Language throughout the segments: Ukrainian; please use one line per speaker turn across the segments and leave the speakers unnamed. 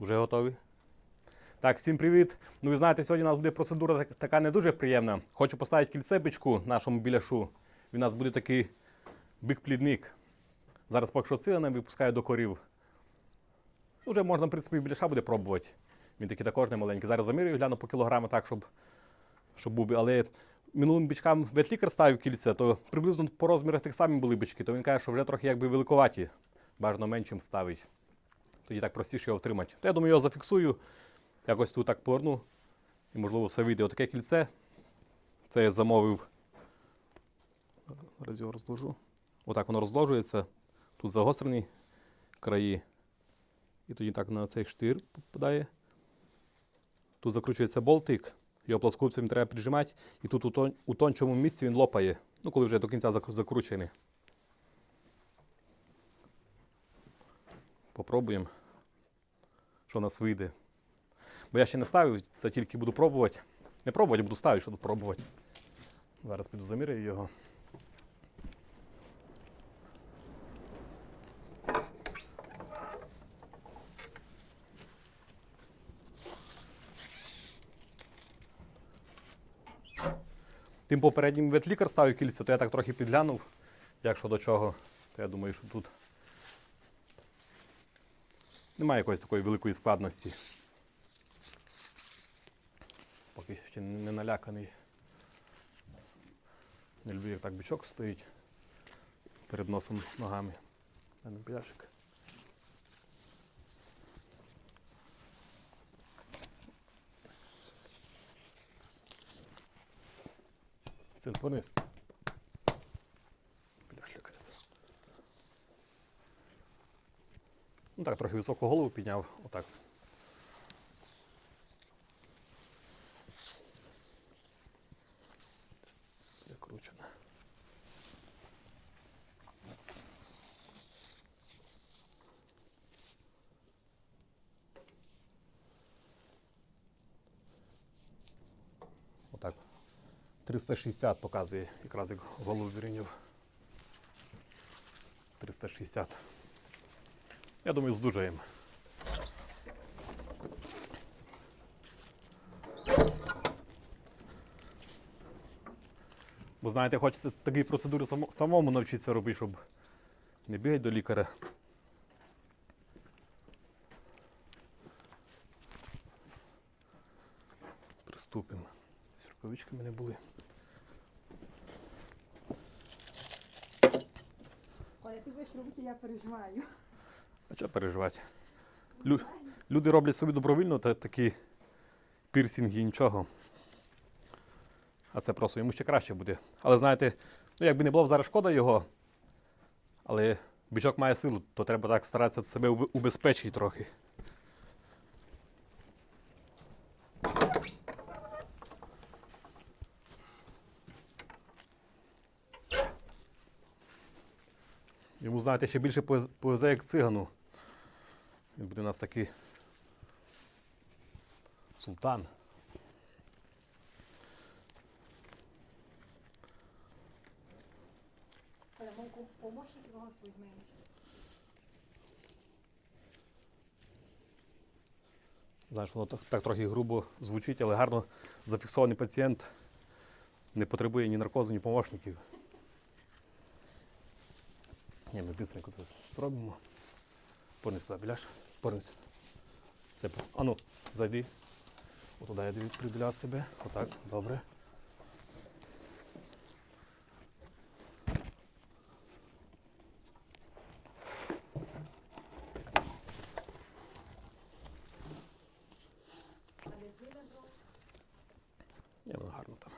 Вже готові? Так, всім привіт. Ну, ви знаєте, сьогодні у нас буде процедура така не дуже приємна. Хочу поставити кільцебичку нашому біляшу. Він у нас буде такий бик-плідник. Зараз поки що сила випускаю до корів. Уже можна, в принципі, біляша буде пробувати. Він такий також не маленький. Зараз замірюю, гляну по кілограму так, щоб, щоб був. Але минулим бичкам ветлікар ставив кільце, то приблизно по розмірах тих самих були бички. То він каже, що вже трохи якби великоваті. Бажано меншим ставить. Тоді так простіше його втримати. То я думаю, його зафіксую. Якось тут так поверну. І, можливо, все вийде. Отаке кільце. Це я замовив. Зараз його розложу. Отак воно розложується. Тут загострені краї. І тоді так на цей штир попадає. Тут закручується болтик. Його плоскогубцем треба піджимати. І тут у, тон, у тончому місці він лопає. Ну, коли вже до кінця закручений. Попробуємо, що у нас вийде. Бо я ще не ставив, це тільки буду пробувати. Не пробувати, буду ставити, щоб пробувати. Зараз піду заміряю його. Тим попереднім ветлікар ставив кільця, то я так трохи підглянув, як що до чого. То я думаю, що тут немає якоїсь такої великої складності. Поки ще не наляканий. Не люблю, як так бічок стоїть перед носом ногами. Біляшик. Це пониз. Біляш лякається. Ну так, трохи високу голову підняв. Отак. Закручено. Отак. 360 показує, якраз як голову вірінів. 360. Я думаю, здужаємо. Бо знаєте, хочеться такі процедури самому навчитися робити, щоб не бігати до лікаря. Приступимо. З рукавичками не були.
Оля, ти будеш робити, я переживаю.
А що переживати? Лю- люди роблять собі добровільно та такі пірсінги, нічого. А це просто йому ще краще буде. Але знаєте, ну якби не було б зараз шкода його, але бічок має силу, то треба так старатися себе убезпечити трохи. Йому, знаєте, ще більше повез- повезе як цигану. Він буде у нас такий султан.
Мовку помощник.
Знаєш, воно так, так трохи грубо звучить, але гарно зафіксований пацієнт не потребує ні наркозу, ні помощників. Ні, ми бистренько це зробимо. Сюди, біляш. Порнись. Це, ану, зайди. Отуда я дивлюсь, прибіляв тебе. Отак, добре.
А не зніме дров?
Ні, воно гарно там.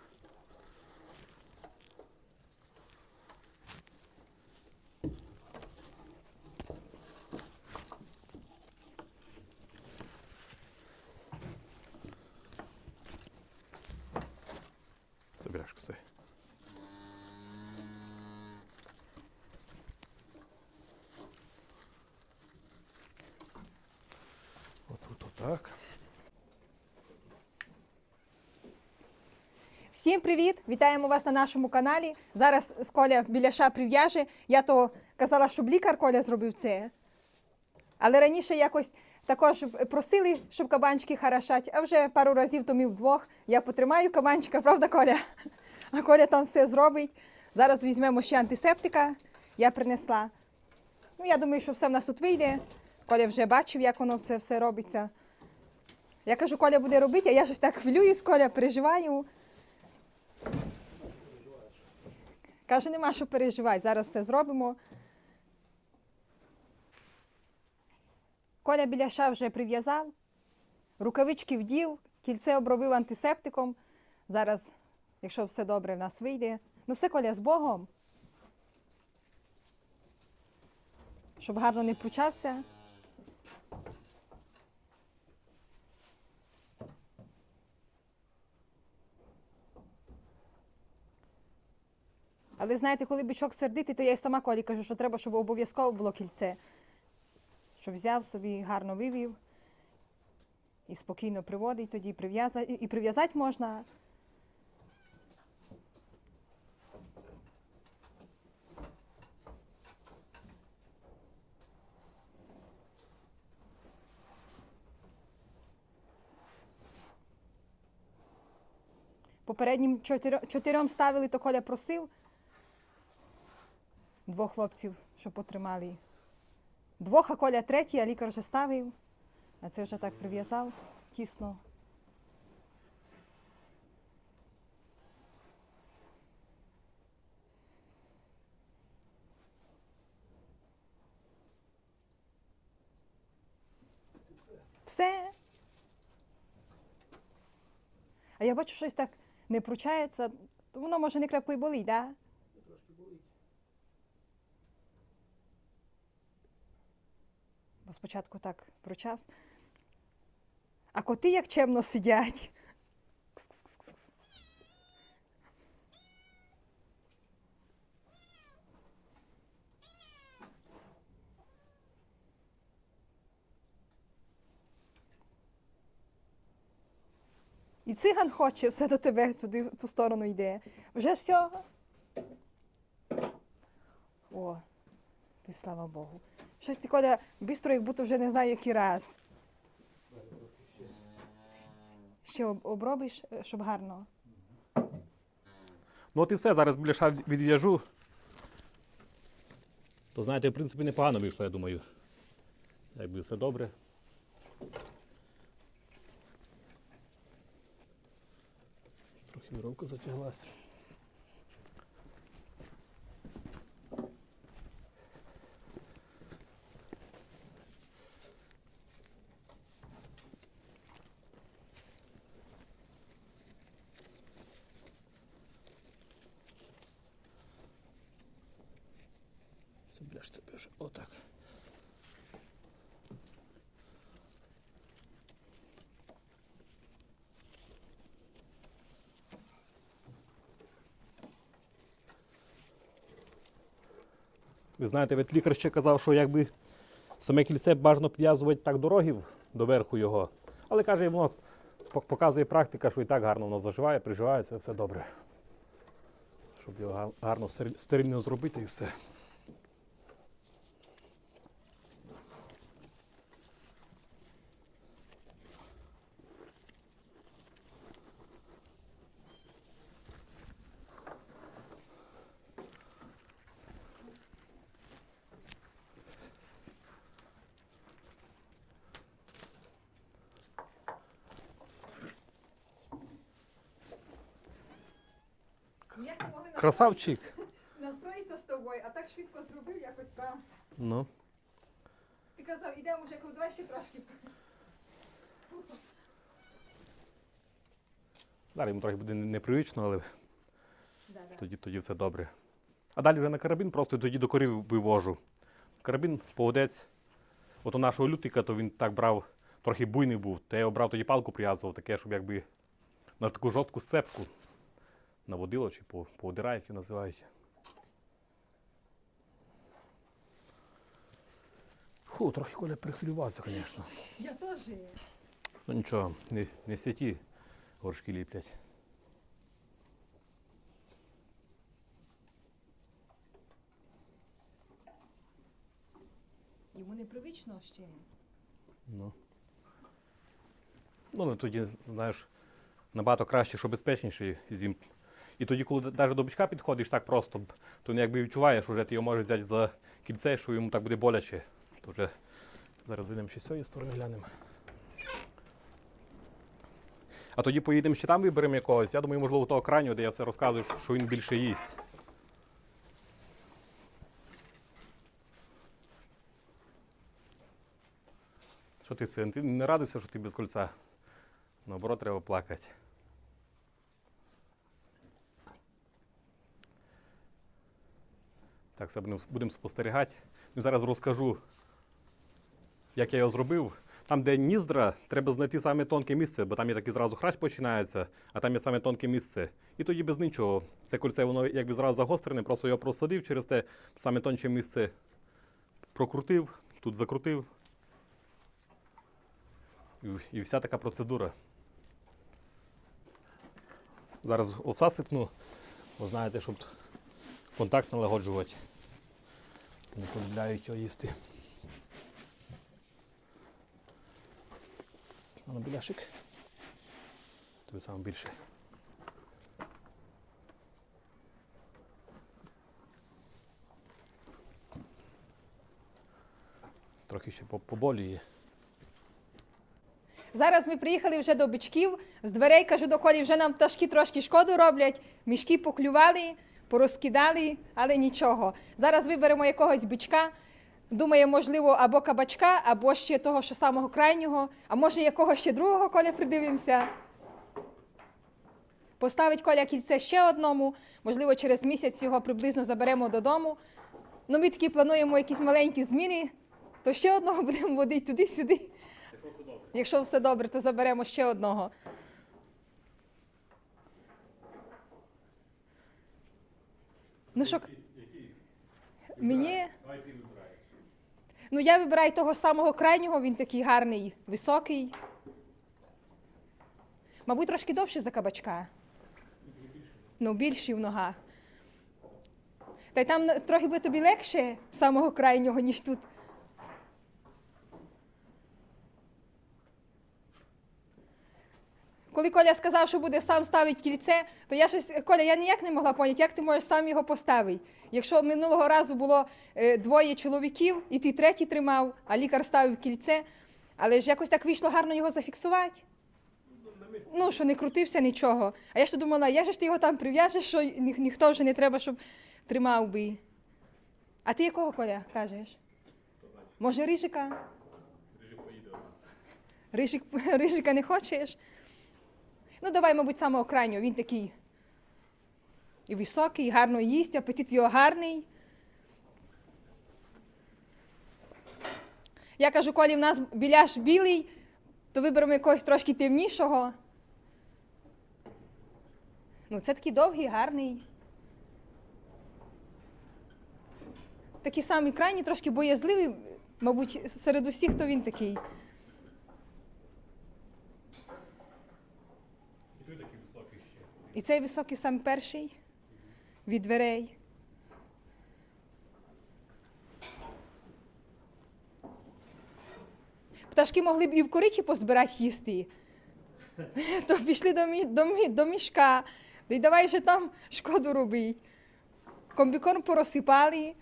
Стой. Отут отак.
Всім привіт! Вітаємо вас на нашому каналі. Зараз з Коля біляша прив'яже. Я то казала, щоб лікар Коля зробив це. Але раніше якось також просили, щоб кабанчики харашать, а вже пару разів то ми вдвох. Я потримаю кабанчика, правда, Коля? А Коля там все зробить. Зараз візьмемо ще антисептика. Я принесла. Ну, я думаю, що все в нас тут вийде. Коля вже бачив, як воно все, все робиться. Я кажу, Коля буде робити, а я щось так хвилююсь, Коля, переживаю. Каже, нема що переживати, зараз все зробимо. Коля біляша вже прив'язав, рукавички вдів, кільце обробив антисептиком. Зараз, якщо все добре, в нас вийде. Ну все, Коля, з Богом. Щоб гарно не пручався. Але знаєте, коли бичок сердитий, то я й сама Колі кажу, що треба, щоб обов'язково було кільце. Щоб взяв собі, гарно вивів і спокійно приводить, тоді прив'язати, і прив'язати можна. Попереднім чотирьом, ставили, то Коля просив двох хлопців, щоб потримали. Двох, а Коля третій, а лікар вже ставив. А це вже так прив'язав тісно. Все. А я бачу, щось так не пручається. То Воно може не крепко і болить, так? Да? Бо спочатку так пручався. А коти як чемно сидять. Кс-кс-кс-кс. І циган хоче, все до тебе туди, в ту сторону йде. Вже все. О, ти слава Богу. Щось ти Коля, бистро, як будто вже не знаю, який раз. Ще обробиш, е, щоб гарно.
Ну от і все, зараз біляша відв'яжу. То знаєте, в принципі, непогано вийшло, я думаю. Якби все добре. Віровка затяглась. Це біляш тебе вже отак. Ви знаєте, від лікар ще казав, що якби саме кільце бажано підв'язувати так до рогів, до верху його. Але каже, воно показує практика, що і так гарно воно заживає, приживається, все добре. Щоб його гарно стери- стерильно зробити і все.
Як ти могли
Красавчик!
настроїтися з тобою, а так швидко зробив якось там.
Ну.
Ти казав, ідемо вже давай ще трошки.
Далі йому трохи буде непривично, але
Да, да.
тоді, тоді все добре. А далі вже на карабін просто тоді до корів вивожу. Карабін, поводець. От у нашого лютика, то він так брав, трохи буйний був, то я його брав тоді палку прив'язував, таке, щоб якби на таку жорстку сцепку наводило чи по- як його називають. Фу, трохи Коля прихвилювався, звісно.
Я теж.
Ну нічого, не, не святі горшки ліплять.
Йому непривично ще.
Ну. Ну, ну тоді, знаєш, набагато краще, що безпечніше зім. І тоді, коли навіть до бичка підходиш так просто, то не якби відчуваєш, вже ти його можеш взяти за кільце, що йому так буде боляче. То вже зараз вийдемо ще з цієї сторони глянемо. А тоді поїдемо ще там виберемо якогось. Я думаю, можливо, того крайнього, де я все розказую, що він більше їсть. Що ти це? Ти не радуйся, що ти без кольця. Наоборот, треба плакати. Так, все будемо, будемо спостерігати. Ну, зараз розкажу, як я його зробив. Там, де ніздра, треба знайти саме тонке місце, бо там є такий зразу храч починається, а там є саме тонке місце. І тоді без нічого. Це кольце воно якби зразу загострене, просто його просадив через те саме тонче місце прокрутив, тут закрутив. І, вся така процедура. Зараз овса сипну, бо знаєте, щоб контакт налагоджувати. Не полюбляють його їсти. А біляшик. Тобі саме більше. Трохи ще по- поболює.
Зараз ми приїхали вже до бичків. З дверей кажу до колі, вже нам пташки трошки шкоду роблять. Мішки поклювали, порозкидали, але нічого. Зараз виберемо якогось бичка. Думаю, можливо, або кабачка, або ще того, що самого крайнього, а може якогось ще другого коля придивимося. Поставить коля кільце ще одному, можливо, через місяць його приблизно заберемо додому. Ну, ми таки плануємо якісь маленькі зміни, то ще одного будемо водити туди-сюди. Якщо все добре, то заберемо ще одного. Ну що, мені. Ну, я вибираю того самого крайнього, він такий гарний, високий. Мабуть, трошки довше за кабачка. Ну, більший в ногах. Та й там трохи би тобі легше самого крайнього, ніж тут. Коли Коля сказав, що буде сам ставити кільце, то я щось, Коля, я ніяк не могла поняти, як ти можеш сам його поставити. Якщо минулого разу було е, двоє чоловіків, і ти третій тримав, а лікар ставив кільце, але ж якось так вийшло гарно його зафіксувати. Ну, що не крутився нічого. А я ж то думала, як же ж ти його там прив'яжеш, що ні, ніхто вже не треба, щоб тримав би. А ти якого Коля кажеш? Може, рижика? Рижик, рижика не хочеш? Ну, давай, мабуть, самого крайнього. Він такий і високий, і гарно їсть, апетит його гарний. Я кажу, коли в нас біляш білий, то виберемо якогось трошки темнішого. Ну, це такий довгий, гарний. Такий самий крайній, трошки боязливий, мабуть, серед усіх, то він такий.
І той такий високий ще.
І цей високий сам перший від дверей. Пташки могли б і в кориті позбирати їсти. То пішли до, мі, до, мі, до мішка. Та й давай вже там шкоду робить. Комбікорм порозсипали.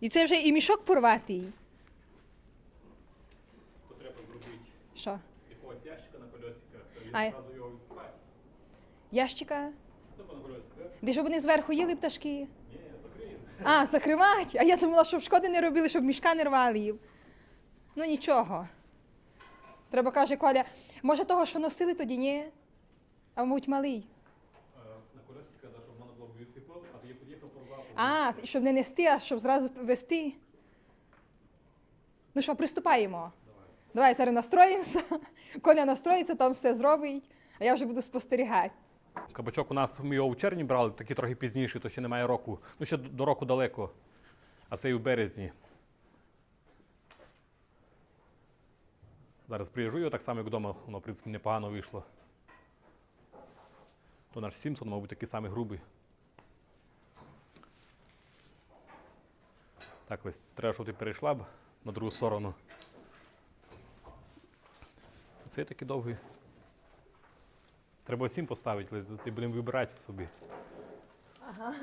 І це вже і мішок порватий.
То треба зробити
Що?
якогось ящика на колесика, то він
А,
одразу його відсипає.
Ящика? Де щоб вони зверху їли пташки?
Ні, закриє.
А, закривати. А я думала, щоб шкоди не робили, щоб мішка не рвали їм. Ну нічого. Треба каже Коля, може того, що носили тоді, ні? А мабуть, малий.
На колесика, да, щоб можна було відсипав, а тоді під'їхав порвав.
А, щоб не нести, а щоб зразу вести. Ну що, приступаємо. Давай зараз настроїмося. Коля настроїться, там все зробить, а я вже буду спостерігати.
Кабачок у нас ми його в червні брали, такий трохи пізніше, то ще немає року. Ну, ще до року далеко. А це і в березні. Зараз приїжджу його так само, як вдома, воно, в принципі, непогано вийшло. То наш Сімсон, мабуть, такий самий грубий. Так, Лесь, треба, щоб ти перейшла б на другу сторону. Цей такий довгий. Треба всім поставити, ти будемо вибирати собі.
Ага.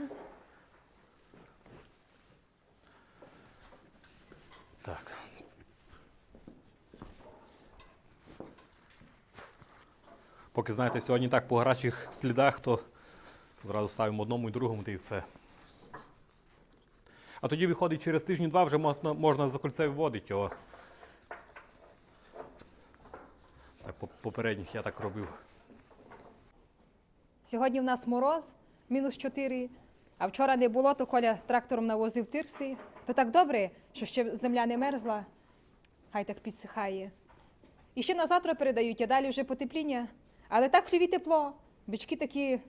Так. Поки знаєте, сьогодні так по гарячих слідах, то зразу ставимо одному і другому, та і все. А тоді виходить через тиждень-два вже можна, можна за кольце вводити його. Так, по- попередніх я так робив.
Сьогодні в нас мороз, мінус 4, а вчора не було, то Коля трактором навозив тирси. То так добре, що ще земля не мерзла, хай так підсихає. І ще на завтра передають, а далі вже потепління. Але так в хліві тепло. Бички такі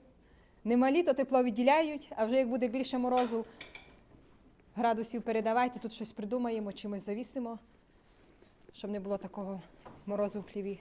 немалі, то тепло відділяють, а вже як буде більше морозу, градусів передавайте, тут щось придумаємо, чимось завісимо, щоб не було такого морозу в хліві.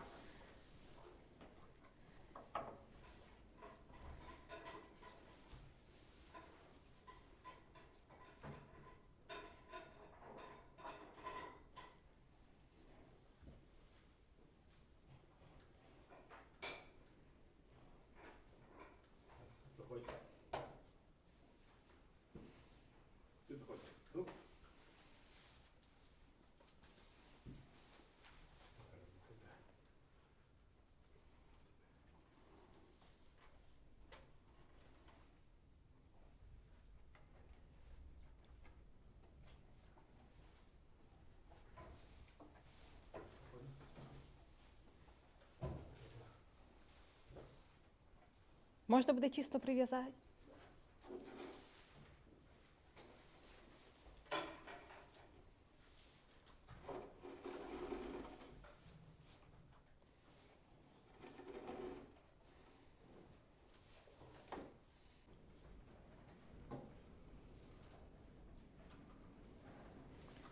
Можна буде чисто прив'язати?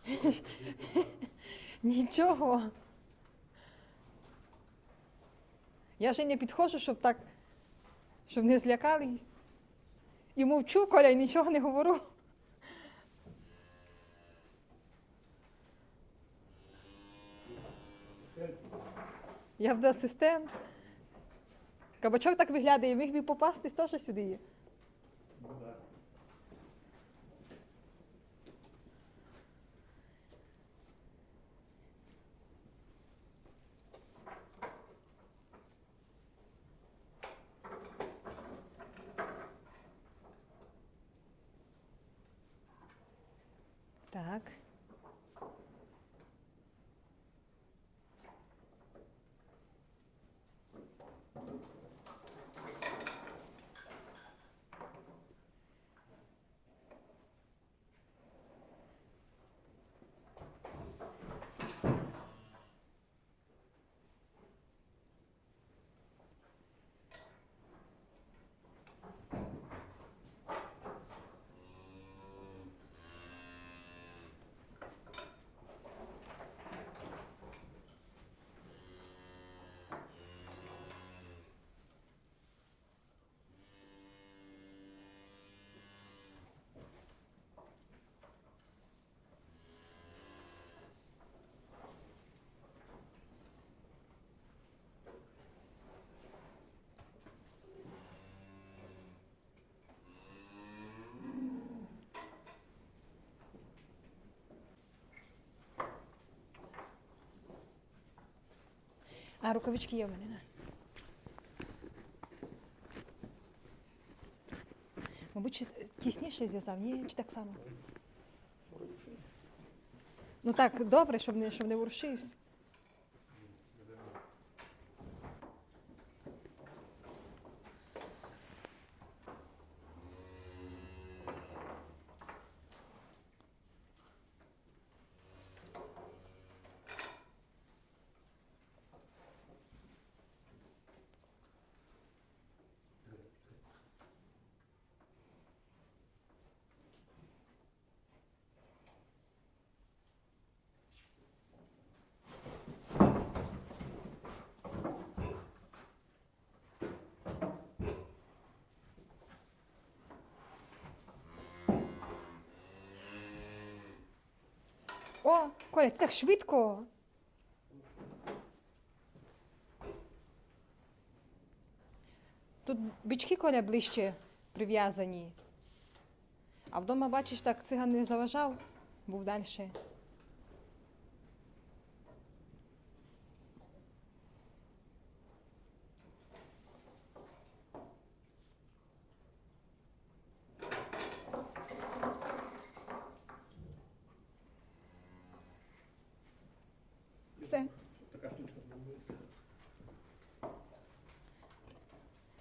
Нічого. Я вже не підходжу, щоб так, щоб не злякались. І мовчу, Коля, і нічого не говорю. Я вдоасистент. асистент. Кабачок так виглядає, міг би попастись теж сюди є. Так. А рукавички є в мене. не? Мабуть, чи тісніше зв'язав, ні? Чи так само? Ну так, добре, щоб не, щоб не ворушився. О, Коля, ти так швидко. Тут бички Коля ближче прив'язані. А вдома, бачиш, так циган не заважав, був далі. Все.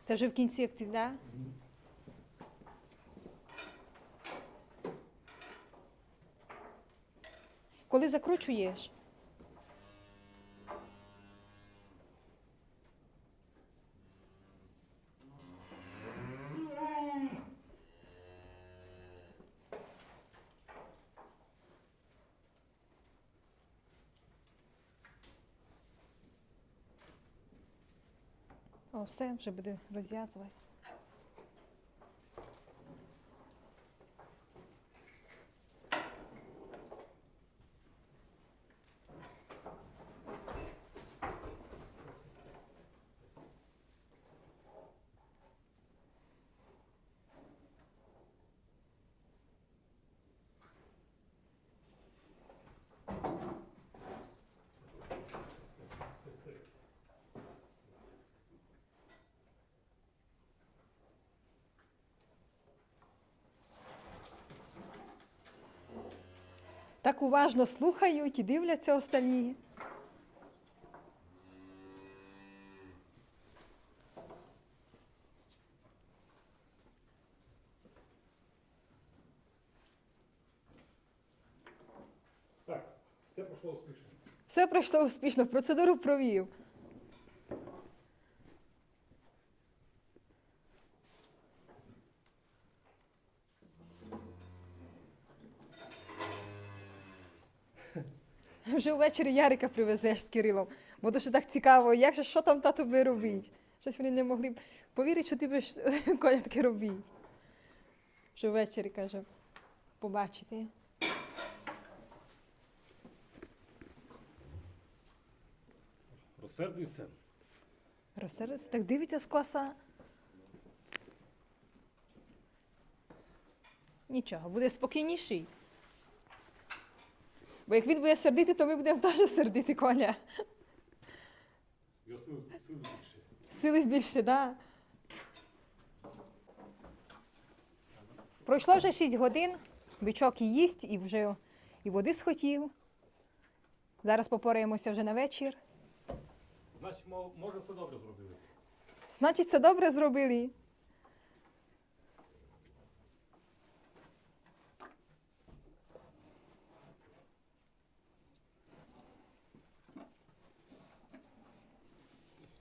Це вже в кінці, як да? Коли закручуєш, о, все, вже буде розв'язувати. Так уважно слухають і дивляться останні.
Так, все пройшло успішно.
Все пройшло успішно, процедуру провів. Вже ввечері Ярика привезеш з Кирилом, бо дуже так цікаво, як же, що там тато би робить. Щось вони не могли б повірити, що ти будеш Коля таке робити. Вже ввечері, каже, побачити.
Розсердився.
Розсердиться, так дивиться скоса. Нічого, буде спокійніший. Бо як він буде сердити, то ми будемо теж сердити Коля.
Його сил, сил більше.
Сили більше, да. Пройшло вже 6 годин, бичок і їсть, і вже і води схотів. Зараз попораємося вже на вечір.
Значить, може, все добре зробили.
Значить, все добре зробили.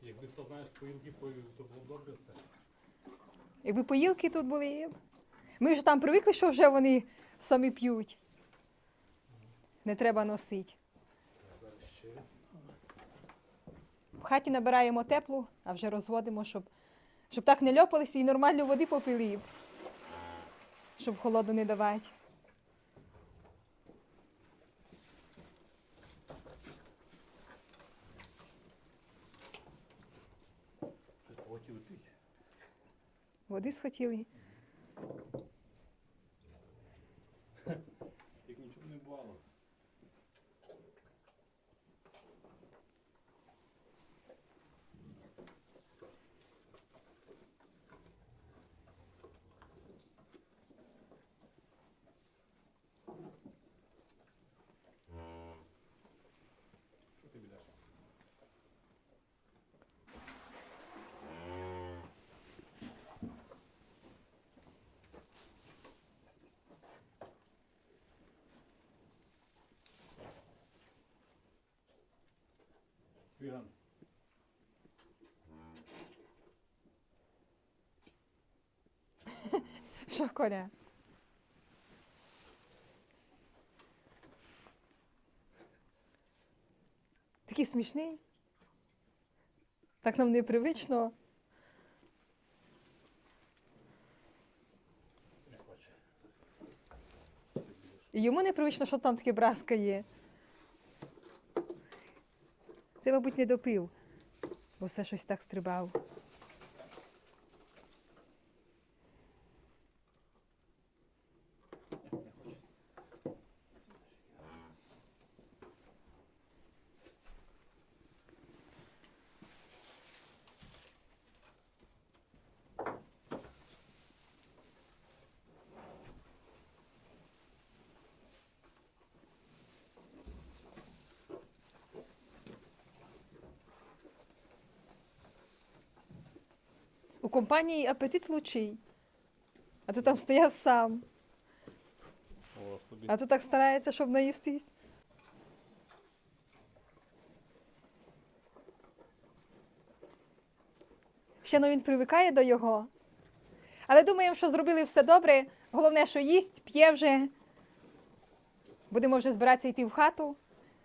Якби хто знаєш, поїлки поїв, то було добре все.
Якби поїлки тут були. Ми вже там привикли, що вже вони самі п'ють. Не треба носити. В хаті набираємо теплу, а вже розводимо, щоб, щоб так не льопалися і нормально води попили. Щоб холоду не давати. Води схотіли.
Як нічого не бувало. Що ти бідаш? Цвіган.
Що, Коля? Такий смішний. Так нам непривично. І йому непривично, що там таке браска є. Це, мабуть, не допив, бо все щось так стрибав. Компанії апетит лучий. А то там стояв сам.
О, собі.
А то так старається, щоб наїстись. Ще ну він привикає до його. Але думаємо, що зробили все добре. Головне, що їсть, п'є вже. Будемо вже збиратися йти в хату.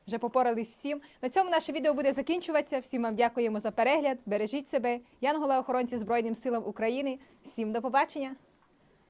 Вже попорались всім. На цьому наше відео буде закінчуватися. Всім вам дякуємо за перегляд. Бережіть себе. Янгола охоронці Збройним силам України. Всім до побачення!